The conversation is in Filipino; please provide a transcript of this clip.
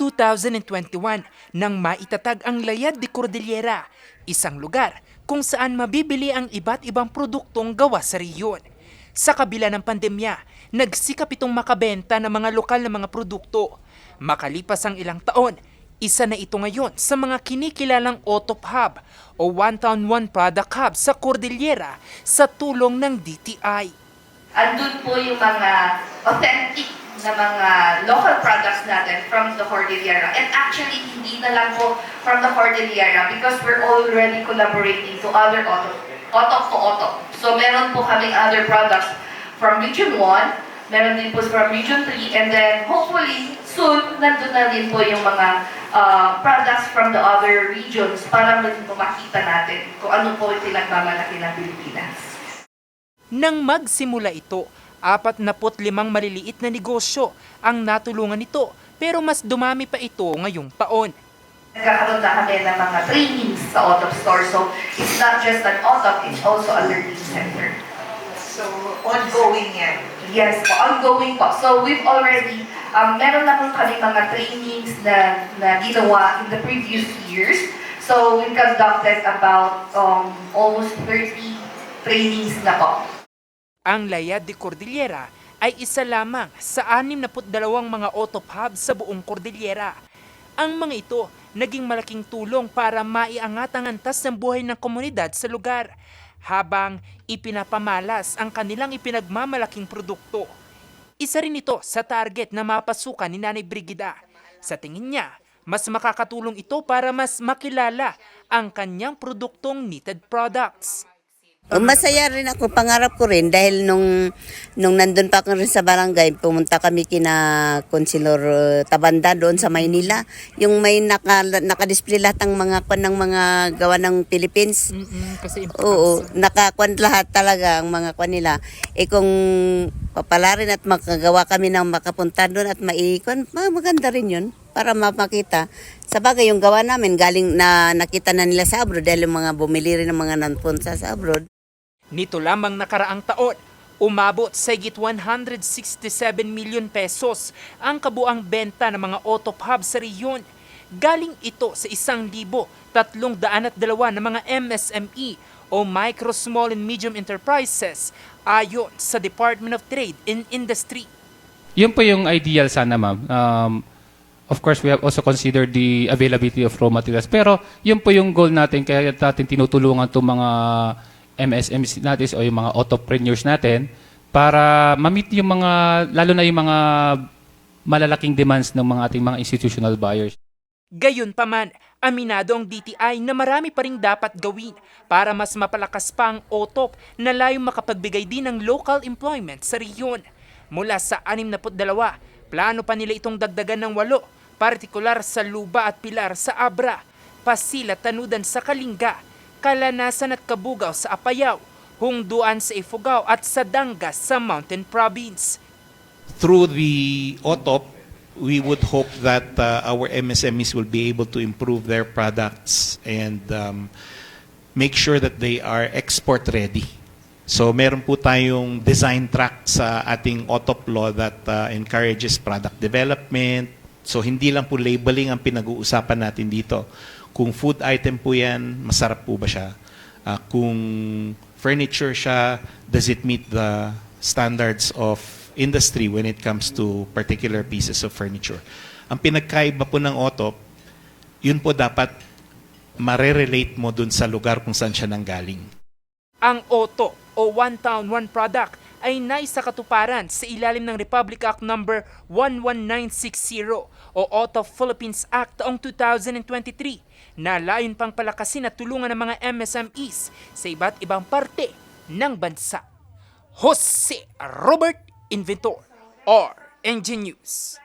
2021 nang maitatag ang Layad de Cordillera, isang lugar kung saan mabibili ang iba't ibang produktong gawa sa riyon. Sa kabila ng pandemya, nagsikap itong makabenta ng mga lokal na mga produkto. Makalipas ang ilang taon, isa na ito ngayon sa mga kinikilalang Otop Hub o One Town One Product Hub sa Cordillera sa tulong ng DTI. andun po yung mga authentic na mga local products natin from the Cordillera. And actually, hindi na lang po from the Cordillera because we're already collaborating to other auto, auto to auto. So meron po kaming other products from Region 1, meron din po from Region 3, and then hopefully soon, nandun na din po yung mga uh, products from the other regions para makita natin kung ano po yung pinagmamalaki ng Pilipinas. Nang magsimula ito, 45 maliliit na negosyo ang natulungan nito pero mas dumami pa ito ngayong taon. Nagkakaroon na kami ng mga trainings sa Otop Store. So, it's not just an Otop, it's also a learning center. So, ongoing yan. Yes po, ongoing po. So, we've already, um, meron na po kami mga trainings na, na ginawa in the previous years. So, we conducted about um, almost 30 trainings na po. Ang Layad de Cordillera ay isa lamang sa 62 mga otop hub sa buong Cordillera. Ang mga ito naging malaking tulong para maiangat ang antas ng buhay ng komunidad sa lugar habang ipinapamalas ang kanilang ipinagmamalaking produkto. Isa rin ito sa target na mapasukan ni Nanay Brigida. Sa tingin niya, mas makakatulong ito para mas makilala ang kanyang produktong knitted products. Masaya rin ako, pangarap ko rin dahil nung nung nandun pa ako rin sa barangay, pumunta kami kina Consilor uh, Tabanda doon sa Maynila. Yung may naka, naka-display lahat ng mga kwan ng mga gawa ng Philippines. kasi Oo, nakakuan lahat talaga ang mga kwan nila. Eh kung papalarin at makagawa kami ng makapunta doon at maikon, ma- maganda rin yun para mapakita. Sa bagay, yung gawa namin galing na nakita na nila sa abroad dahil yung mga bumili rin ng mga nanpunsa sa abroad. Nito lamang nakaraang taon, umabot sa higit 167 milyon pesos ang kabuang benta ng mga auto hub sa riyon. Galing ito sa isang libo tatlong daan at dalawa ng mga MSME o Micro, Small and Medium Enterprises ayon sa Department of Trade and Industry. Yun po yung ideal sana, ma'am. Um, of course, we have also considered the availability of raw materials. Pero yun po yung goal natin, kaya natin tinutulungan itong mga MSMs natin o yung mga autopreneurs natin para ma-meet yung mga, lalo na yung mga malalaking demands ng mga ating mga institutional buyers. Gayunpaman, aminado ang DTI na marami pa ring dapat gawin para mas mapalakas pa ang OTOP na layong makapagbigay din ng local employment sa riyon. Mula sa 62, plano pa nila itong dagdagan ng walo, partikular sa Luba at Pilar sa Abra, Pasila Tanudan sa Kalinga, Kalanasan at Kabugaw sa Apayao, Hungduan sa Ifugao at sa Dangas sa Mountain Province. through the OTOP, we would hope that uh, our MSMEs will be able to improve their products and um, make sure that they are export ready. So meron po tayong design track sa ating OTOP law that uh, encourages product development. So hindi lang po labeling ang pinag-uusapan natin dito. Kung food item po yan, masarap po ba siya? Uh, kung furniture siya, does it meet the standards of industry when it comes to particular pieces of furniture? Ang pinagkaiba po ng OTOP, yun po dapat marerelate mo dun sa lugar kung saan siya nanggaling. Ang OTO o One Town One Product ay naisa katuparan sa ilalim ng Republic Act No. 11960 o Auto Philippines Act taong 2023 na layon pang palakasin at tulungan ng mga MSMEs sa iba't ibang parte ng bansa. Jose Robert Inventor, or NG News.